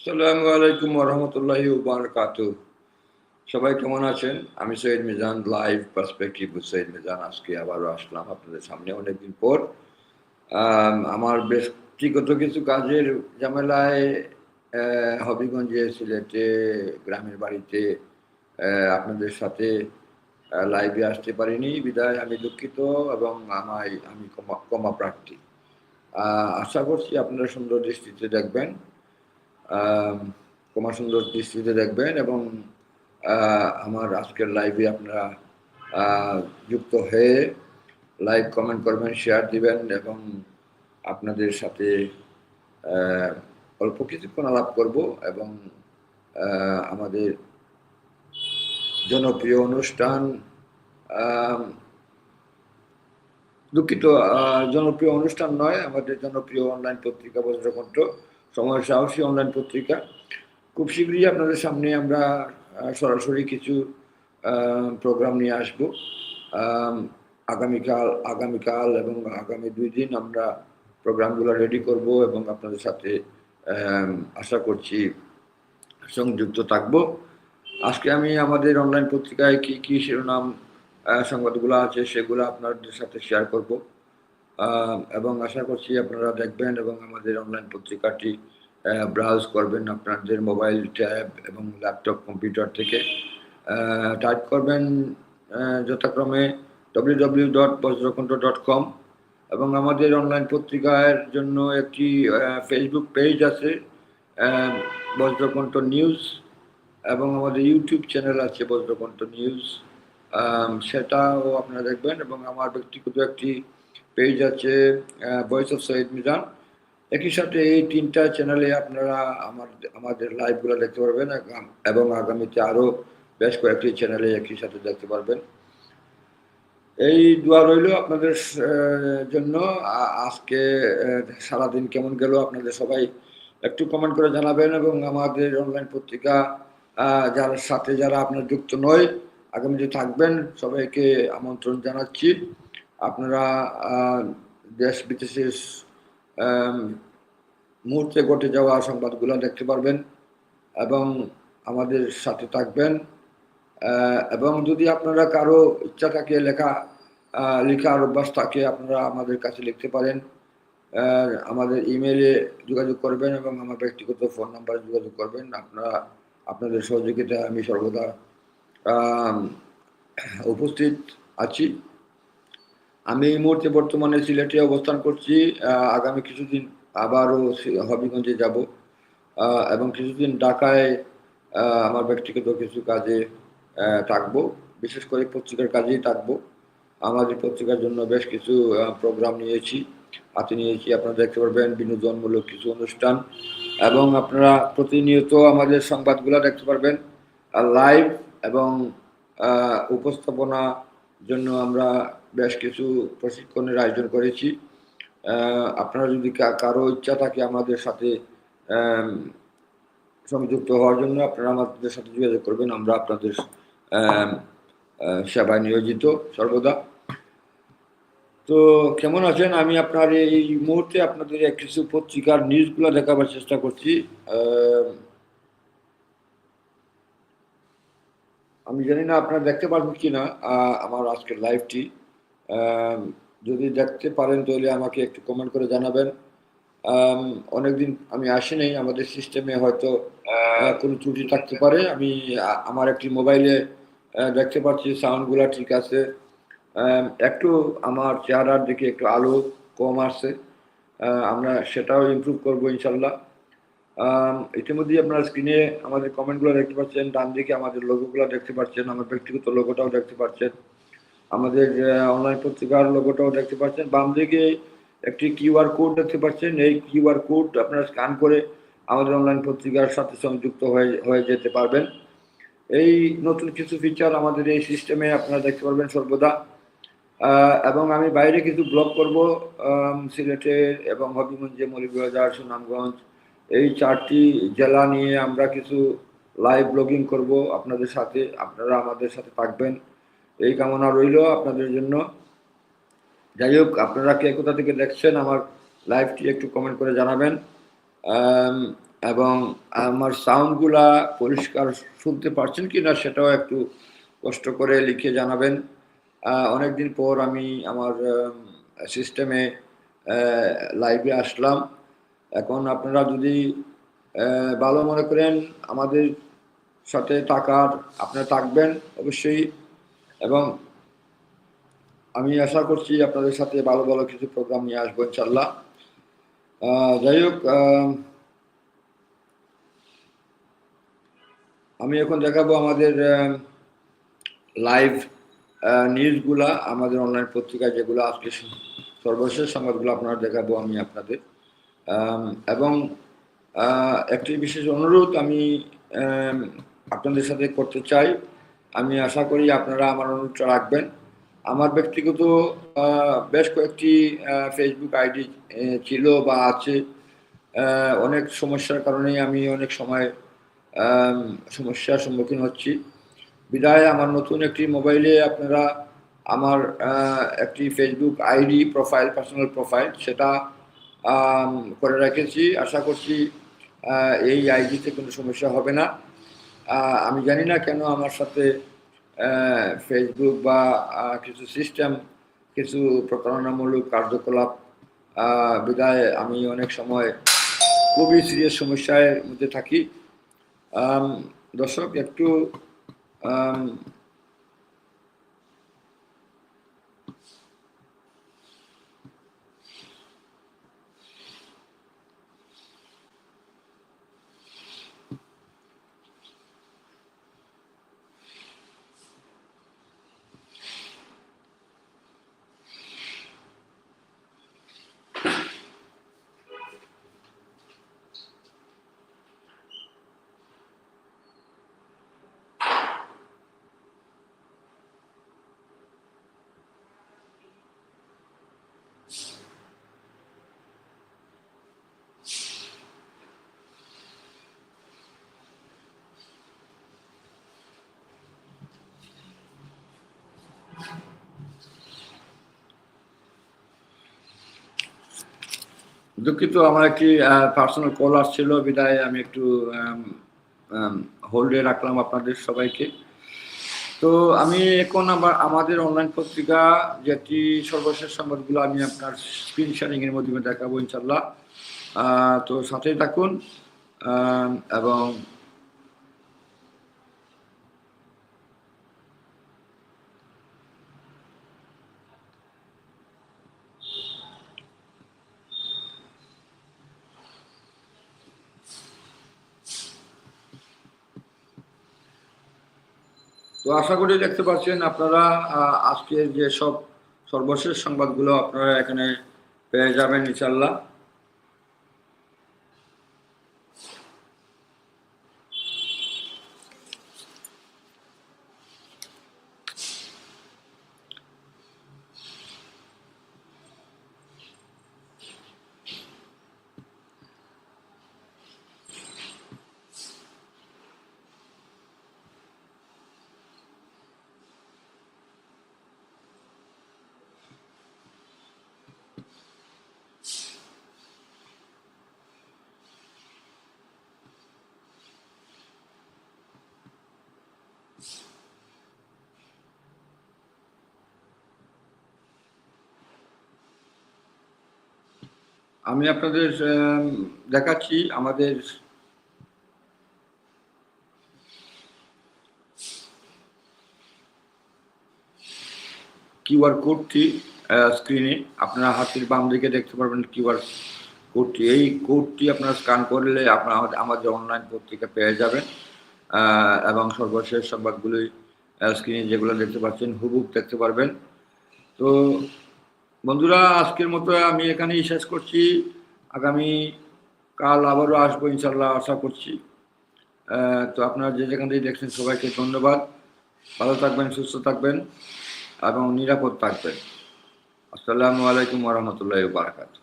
আসসালামু আলাইকুম রহমতুল্লাহি বারকাত সবাই কেমন আছেন? আমি সৈয়দ মিজান, লাইভ পার্সপেক্টিভ সৈয়দ মিজান। আজকে আবারও আসলাম আপনাদের সামনে অনেকদিন পর। আমার ব্যক্তিগত কিছু কাজের ঝামেলায় হবিগঞ্জে, সিলেটে, গ্রামের বাড়িতে আপনাদের সাথে লাইভে আসতে পারিনি। বিদায়, আমি দুঃখিত এবং আমায়, আমি ক্ষমা ক্ষমা প্রার্থী। আশা করছি আপনারা সুন্দর দৃষ্টিতে দেখবেন। তোমার সুন্দর দৃষ্টিতে দেখবেন এবং আমার আজকের লাইভে আপনারা যুক্ত হয়ে লাইক কমেন্ট করবেন শেয়ার দিবেন এবং আপনাদের সাথে অল্প কিছুক্ষণ আলাপ করব এবং আমাদের জনপ্রিয় অনুষ্ঠান দুঃখিত জনপ্রিয় অনুষ্ঠান নয়, আমাদের জনপ্রিয় অনলাইন পত্রিকা বজ্রকণ্ঠ। সময় সাহসী অনলাইন পত্রিকা। খুব শীঘ্রই আপনাদের সামনে আমরা সরাসরি কিছু প্রোগ্রাম নিয়ে আসব। আগামীকাল আগামীকাল এবং আগামী দুই দিন আমরা প্রোগ্রামগুলো রেডি করব এবং আপনাদের সাথে আশা করছি সংযুক্ত থাকব। আজকে আমি আমাদের অনলাইন পত্রিকায় কি কি শিরোনাম সংবাদগুলো আছে সেগুলো আপনাদের সাথে শেয়ার করব। এবং আশা করছি আপনারা দেখবেন এবং আমাদের অনলাইন পত্রিকাটি ব্রাউজ করবেন আপনাদের মোবাইল ট্যাব এবং ল্যাপটপ কম্পিউটার থেকে। টাইপ করবেন যথাক্রমে W W dot dot com এবং আমাদের অনলাইন পত্রিকার জন্য একটি ফেসবুক পেজ আছে বজ্রকণ্ঠ নিউজ এবং আমাদের ইউটিউব চ্যানেল আছে বজ্রকণ্ঠ নিউজ সেটাও আপনারা দেখবেন এবং আমার ব্যক্তিগত একটি পেজ আছে ভয়েস অফ সৈয়দ মিজান একই সাথে এই তিনটা চ্যানেলে আপনারা আমার, আমাদের লাইভগুলো দেখতে পারবেন এবং আগামীতে আরও বেশ কয়েকটি চ্যানেলে একই সাথে দেখতে পারবেন। এই দোয়া রইল আপনাদের জন্য। আজকে সারাদিন কেমন গেল আপনাদের সবাই একটু কমেন্ট করে জানাবেন, এবং আমাদের অনলাইন পত্রিকা যার সাথে যারা আপনার যুক্ত নয়, আগামীতে থাকবেন, সবাইকে আমন্ত্রণ জানাচ্ছি। আপনারা দেশ বিদেশের মুহূর্তে ঘটে যাওয়া সংবাদগুলো দেখতে পারবেন এবং আমাদের সাথে থাকবেন। এবং যদি আপনারা কারও ইচ্ছা থাকে লেখা লেখার অভ্যাস থাকে, আপনারা আমাদের কাছে লিখতে পারেন। আমাদের ইমেলে যোগাযোগ করবেন এবং আমার ব্যক্তিগত ফোন নাম্বারে যোগাযোগ করবেন। আপনারা, আপনাদের সহযোগিতায় আমি সর্বদা উপস্থিত আছি। আমি এই মুহূর্তে বর্তমানে সিলেটে অবস্থান করছি আগামী কিছুদিন আবারও হবিগঞ্জে যাব এবং কিছুদিন ঢাকায় আমার ব্যক্তিগত কিছু কাজে থাকব। বিশেষ করে পত্রিকার কাজেই থাকব। আমাদের পত্রিকার জন্য বেশ কিছু প্রোগ্রাম নিয়েছি। হাতে নিয়েছি, আপনারা দেখতে পারবেন, বিনোদনমূলক কিছু অনুষ্ঠান। এবং আপনারা প্রতিনিয়ত আমাদের সংবাদগুলো দেখতে পারবেন লাইভ এবং উপস্থাপনা জন্য আমরা বেশ কিছু প্রশিক্ষণের আয়োজন করেছি। আপনারা যদি কারও ইচ্ছা থাকে আমাদের সাথে সংযুক্ত হওয়ার জন্য আপনারা আমাদের সাথে যোগাযোগ করবেন। আমরা আপনাদের সেবায় নিয়োজিত সর্বদা। তো কেমন আছেন? আমি আপনার এই মুহূর্তে আপনাদের কিছু পত্রিকার নিউজগুলো দেখাবার চেষ্টা করছি। আম, জানি না আপনারা দেখতে পারবেন কি না আমার আজকের লাইভটি। যদি দেখতে পারেন তাহলে আমাকে একটু কমেন্ট করে জানাবেন। অনেকদিন আমি আসি নাই, আমাদের সিস্টেমে হয়তো কোনো ত্রুটি থাকতে পারে। আমি আমার একটি মোবাইলে দেখতে পাচ্ছি সাউন্ডগুলো ঠিক আছে। একটু আমার চেহারার দিকে একটু আলো কম আসছে। আমরা সেটাও ইমপ্রুভ করব ইনশাল্লাহ। ইতিমধ্যেই ইতিমধ্যে আপনারা স্ক্রিনে আমাদের কমেন্টগুলো দেখতে পাচ্ছেন ডান দিকে আমাদের লোগোগুলো দেখতে পাচ্ছেন, আমার ব্যক্তিগত লোগোটাও দেখতে পাচ্ছেন। আমাদের অনলাইন পত্রিকার লোগোটাও দেখতে পাচ্ছেন। বাম দিকে একটি কিউআর কোড দেখতে পাচ্ছেন। এই কিউআর কোড আপনারা স্ক্যান করে আমাদের অনলাইন পত্রিকার সাথে সংযুক্ত হয়ে হয়ে যেতে পারবেন। এই নতুন কিছু ফিচার আমাদের এই সিস্টেমে আপনারা দেখতে পারবেন সর্বদা। এবং আমি বাইরে কিছু ব্লগ করব সিলেটের এবং হবিগঞ্জে মৌলভীবাজার, সুনামগঞ্জ। এই চারটি জেলা নিয়ে আমরা কিছু লাইভ ব্লগিং করব। আপনাদের সাথে, আপনারা আমাদের সাথে থাকবেন। এই কামনা রইল আপনাদের জন্য। যাই হোক আপনারা কে কোথা থেকে দেখছেন আমার লাইভটি একটু কমেন্ট করে জানাবেন। এবং আমার সাউন্ডগুলা পরিষ্কার শুনতে পারছেন কি না সেটাও একটু কষ্ট করে লিখে জানাবেন। অনেকদিন পর আমি আমার সিস্টেমে লাইভে আসলাম। এখন আপনারা যদি ভালো মনে করেন আমাদের সাথে থাকার, আপনারা থাকবেন অবশ্যই। এবং আমি আশা করছি আপনাদের সাথে ভালো ভালো কিছু প্রোগ্রাম নিয়ে আসব ইনশাল্লাহ যাই হোক আমি এখন দেখাবো আমাদের লাইভ নিউজগুলা আমাদের অনলাইন পত্রিকায় যেগুলো আজকে সর্বশেষ সংবাদগুলো আপনারা দেখাবো আমি আপনাদের। এবং একটি বিশেষ অনুরোধ আমি, আপনাদের সাথে করতে চাই। আমি আশা করি আপনারা আমার অনুরোধটা রাখবেন। আমার ব্যক্তিগত বেশ কয়েকটি ফেসবুক আইডি ছিল বা আছে। অনেক সমস্যার কারণেই আমি অনেক সময় সমস্যার সম্মুখীন হচ্ছি। বিদায়, আমার নতুন একটি মোবাইলে আপনারা আমার একটি Facebook ID profile personal profile সেটা করে রেখেছি। আশা করছি এই আইডিতে কোনো সমস্যা হবে না। আমি জানি না কেন আমার সাথে ফেসবুক বা কিছু সিস্টেম কিছু প্রতারণামূলক কার্যকলাপ বিদায় আমি অনেক সময় খুবই সিরিয়াস সমস্যার মধ্যে থাকি। দর্শক, একটু দুঃখিত, আমার একটি পার্সোনাল কল আসছিল, বিদায়, আমি একটু হোল্ডে রাখলাম আপনাদের সবাইকে। তো আমি এখন আবার, আমাদের অনলাইন পত্রিকা, যেটি সর্বশেষ সংবাদগুলো আমি আপনার স্ক্রিন শেয়ারিং এর মাধ্যমে দেখাবো ইনশাল্লাহ তো সাথেই থাকুন এবং আশা করি দেখতে পাচ্ছেন আপনারা আজকের যে সব সর্বশেষ সংবাদগুলো আপনারা এখানে পেয়ে যাবেন ইনশাল্লাহ আমি আপনাদের দেখাচ্ছি আমাদের কিউআর কোডটি স্ক্রিনে। আপনারা হাতের বাম দিকে দেখতে পারবেন কিউআর কোডটি। এই কোডটি আপনারা স্ক্যান করলে আপনারা আমাদের অনলাইন পত্রিকা পেয়ে যাবেন। এবং সর্বশেষ সংবাদগুলি স্ক্রিনে যেগুলো দেখতে পাচ্ছেন হুবুক দেখতে পারবেন। তো বন্ধুরা, আজকের মতো আমি এখানেই শেষ করছি। আগামী কাল আবারও আসব ইনশাল্লাহ আশা করছি। তো আপনারা যে যেখান থেকে দেখছেন সবাইকে ধন্যবাদ। ভালো থাকবেন, সুস্থ থাকবেন এবং নিরাপদ থাকবেন। আসসালামু আলাইকুম রহমতুল্লাহ বারাকাতু